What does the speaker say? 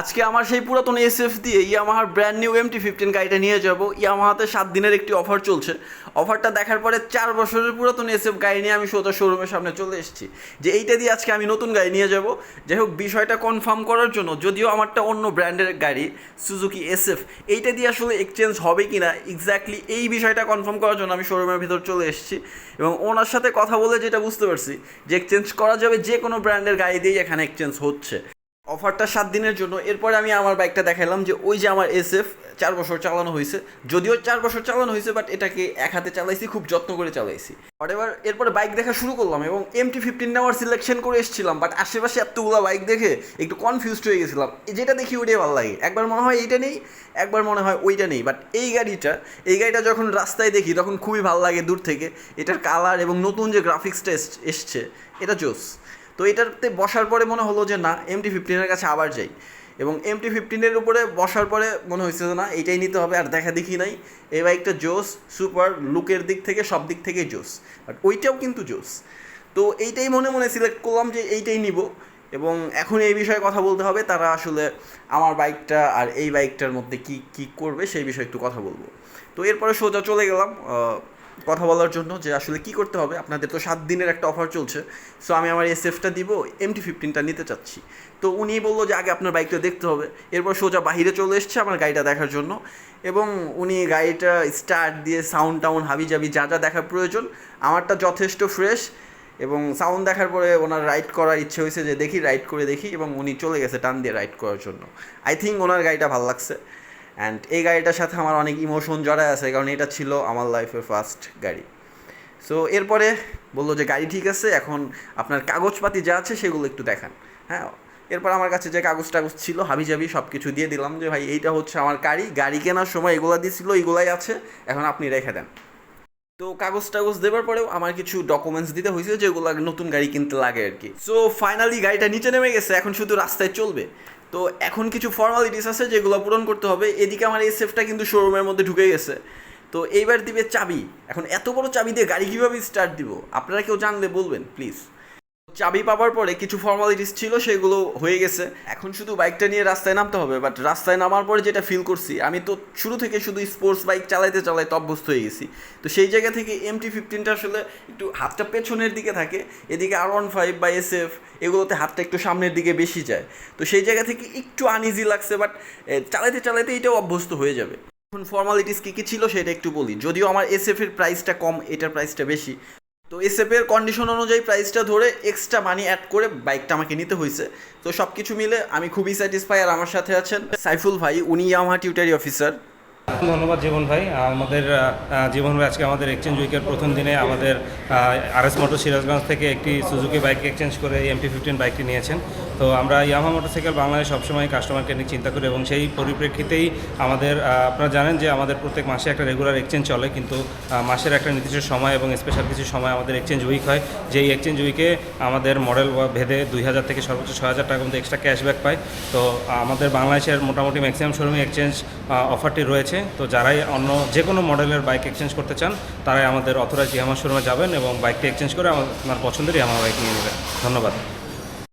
আজকে আমার সেই পুরাতন এসএফ দিয়ে ইয়ামাহার ব্র্যান্ড নিউ এমটি ফিফটিন গাড়িটা নিয়ে যাব। ইয়ামাহাতে সাত দিনের একটি অফার চলছে। অফারটা দেখার পরে চার বছরের পুরাতন এসএফ গাড়ি নিয়ে আমি সোজা শোরুমের সামনে চলে এসেছি। যে এইটা দিয়ে আজকে আমি নতুন গাড়ি নিয়ে যাব। যাই হোক, বিষয়টা কনফার্ম করার জন্য যদিও আমারটা অন্য ব্র্যান্ডের গাড়ি সুজুকি এসএফ এইটা দিয়ে আসলে এক্সচেঞ্জ হবে কি না এক্স্যাক্টলি এই বিষয়টা কনফার্ম করার জন্য আমি শোরুমের ভিতর চলে এসেছি। এবং ওনার সাথে কথা বলে যেটা বুঝতে পারছি যে এক্সচেঞ্জ করা যাবে যে কোনো ব্র্যান্ডের গাড়ি দিয়েই এখানে এক্সচেঞ্জ হচ্ছে। অফারটা সাত দিনের জন্য। এরপরে আমি আমার বাইকটা দেখালাম যে ওই যে আমার এস এফ চার বছর চালানো হয়েছে। যদিও চার বছর চালানো হয়েছে বাট এটাকে এক হাতে চালাইছি, খুব যত্ন করে চালাইছি। এবার এরপরে বাইক দেখা শুরু করলাম এবং এম টি ফিফটিন নেওয়ার সিলেকশন করে এসেছিলাম বাট আশেপাশে এতগুলো বাইক দেখে একটু কনফিউজড হয়ে গেছিলাম। যেটা দেখি ওইটাই ভালো লাগে। একবার মনে হয় এইটা নেই, একবার মনে হয় ওইটা নেই বাট এই গাড়িটা এই গাড়িটা যখন রাস্তায় দেখি, তখন খুবই ভালো লাগে দূর থেকে। এটার কালার এবং নতুন যে গ্রাফিক্সটা এসছে, এটা জোস। তো এটাতে বসার পরে মনে হলো যে না এমটি ফিফটিনের কাছে আবার যাই। এবং এমটি ফিফটিনের উপরে বসার পরে মনে হয়েছে যে না, এইটাই নিতে হবে, আর দেখা দেখি নাই। এই বাইকটা জোস, সুপার, লুকের দিক থেকে, সব দিক থেকে জোস। বাট ওইটাও কিন্তু জোস। তো এইটাই মনে মনে সিলেক্ট করলাম যে এইটাই নিব। এবং এখন এই বিষয়ে কথা বলতে হবে, তারা আসলে আমার বাইকটা আর এই বাইকটার মধ্যে কি কি করবে, সেই বিষয়ে একটু কথা বলব। তো এরপরে সোজা চলে গেলাম কথা বলার জন্য যে আসলে কি করতে হবে? আপনাদের তো সাত দিনের একটা অফার চলছে। সো আমি আমার এসএফটা দিব এমটি ফিফটিনটা নিতে চাচ্ছি। তো উনি বলল যে আগে আপনার বাইকটা দেখতে হবে। এরপর সোজা বাহিরে চলে এসছে আমার গাড়িটা দেখার জন্য। এবং উনি গাড়িটা স্টার্ট দিয়ে সাউন্ড টাউন হাবি জাবি যা যা দেখার প্রয়োজন, আমারটা যথেষ্ট ফ্রেশ এবং সাউন্ড দেখার পরে ওনার রাইড করার ইচ্ছে হয়েছে যে দেখি রাইড করে দেখি। এবং উনি চলে গেছে টান দিয়ে রাইড করার জন্য। আই থিঙ্ক ওনার গাড়িটা ভালো লাগছে। অ্যান্ড এই গাড়িটার সাথে আমার অনেক ইমোশন জড়ায় আছে, কারণ এটা ছিল আমার লাইফের ফার্স্ট গাড়ি। সো এরপরে বলল যে, গাড়ি ঠিক আছে, এখন আপনার কাগজপাতি যা আছে সেগুলো একটু দেখান। হ্যাঁ এরপর আমার কাছে যে কাগজ টাগজ ছিল হাবি জাবি সব কিছু দিয়ে দিলাম যে, ভাই, এইটা হচ্ছে আমার গাড়ি গাড়ি কেনার সময় এগুলা দিয়েছিলো এগুলাই আছে, এখন আপনি রেখে দেন। তো কাগজ টাগজ দেওয়ার পরেও আমার কিছু ডকুমেন্টস দিতে হয়েছে যেগুলো নতুন গাড়ি কিনতে লাগে আর কি। সো ফাইনালি গাড়িটা নিচে নেমে গেছে, এখন শুধু রাস্তায় চলবে। তো এখন কিছু ফর্মালিটিস আছে যেগুলো পূরণ করতে হবে। এদিকে আমার এই সেফটা কিন্তু শোরুমের মধ্যে ঢুকে গেছে। তো এইবার দিবে চাবি। এখন এত বড় চাবি দিয়ে গাড়ি কীভাবে স্টার্ট দিব? আপনারা কেউ জানলে বলবেন প্লিজ চাবি পাওয়ার পরে কিছু ফর্মালিটিস ছিল, সেগুলো হয়ে গেছে। এখন শুধু বাইকটা নিয়ে রাস্তায় নামতে হবে বাট রাস্তায় নামার পরে যেটা ফিল করছি, আমি তো শুরু থেকে শুধু স্পোর্টস বাইক চালাইতে চালাইতে অভ্যস্ত হয়ে গেছি। তো সেই জায়গা থেকে এম টি ফিফটিনটা আসলে একটু হাতটা পেছনের দিকে থাকে, এদিকে আর ওয়ান ফাইভ বা এস এফ এগুলোতে হাতটা একটু সামনের দিকে বেশি যায়। তো সেই জায়গা থেকে একটু আনইজি লাগছে বাট চালাইতে চালাইতে এটাও অভ্যস্ত হয়ে যাবে। এখন ফর্মালিটিস কী কী ছিল, সেটা একটু বলি। যদিও আমার এস এফ এর প্রাইসটা কম, এটার প্রাইসটা বেশি। তো এসএফের কন্ডিশন অনুযায়ী প্রাইসটা ধরে এক্সট্রা মানি অ্যাড করে বাইকটা আমাকে নিতে হয়েছে। তো সব কিছু মিলে আমি খুবই স্যাটিসফাই আর আমার সাথে আছেন সাইফুল ভাই, উনি ইয়ামাহা টিউটারি অফিসার ধন্যবাদ জীবন ভাই। আমাদের জীবন ভাই, আজকে আমাদের এক্সচেঞ্জ উইকের প্রথম দিনে আমাদের আর এস মোটর সিরাজগঞ্জ থেকে একটি সুজুকি বাইক এক্সচেঞ্জ করে এমটি ফিফটিন বাইকটি নিয়েছেন। তো আমরা ইয়ামা মোটরসাইকেল বাংলাদেশ সবসময় কাস্টমার কেন্দ্রিক চিন্তা করি এবং সেই পরিপ্রেক্ষিতেই আমাদের আপনারা জানেন যে আমাদের প্রত্যেক মাসে একটা রেগুলার এক্সচেঞ্জ চলে, কিন্তু মাসের একটা নির্দিষ্ট সময় এবং স্পেশাল কিছু সময় আমাদের এক্সচেঞ্জ উইক হয়। যেই এক্সচেঞ্জ উইকে আমাদের মডেল ভেদে দুই হাজার থেকে সর্বোচ্চ ছয় হাজার টাকা মধ্যে এক্সট্রা ক্যাশব্যাক পাই তো আমাদের বাংলাদেশের মোটামুটি ম্যাক্সিমাম শোরুমে এক্সচেঞ্জ অফারটি রয়েছে। তো যারাই অন্য যে কোনো মডেলের বাইক এক্সচেঞ্জ করতে চান, তারাই আমাদের অথরাইজ ইয়ামা শোরুমে যাবেন এবং বাইকটি এক্সচেঞ্জ করে আমার- পছন্দের ইয়ামা বাইক নিয়ে নেবেন। ধন্যবাদ।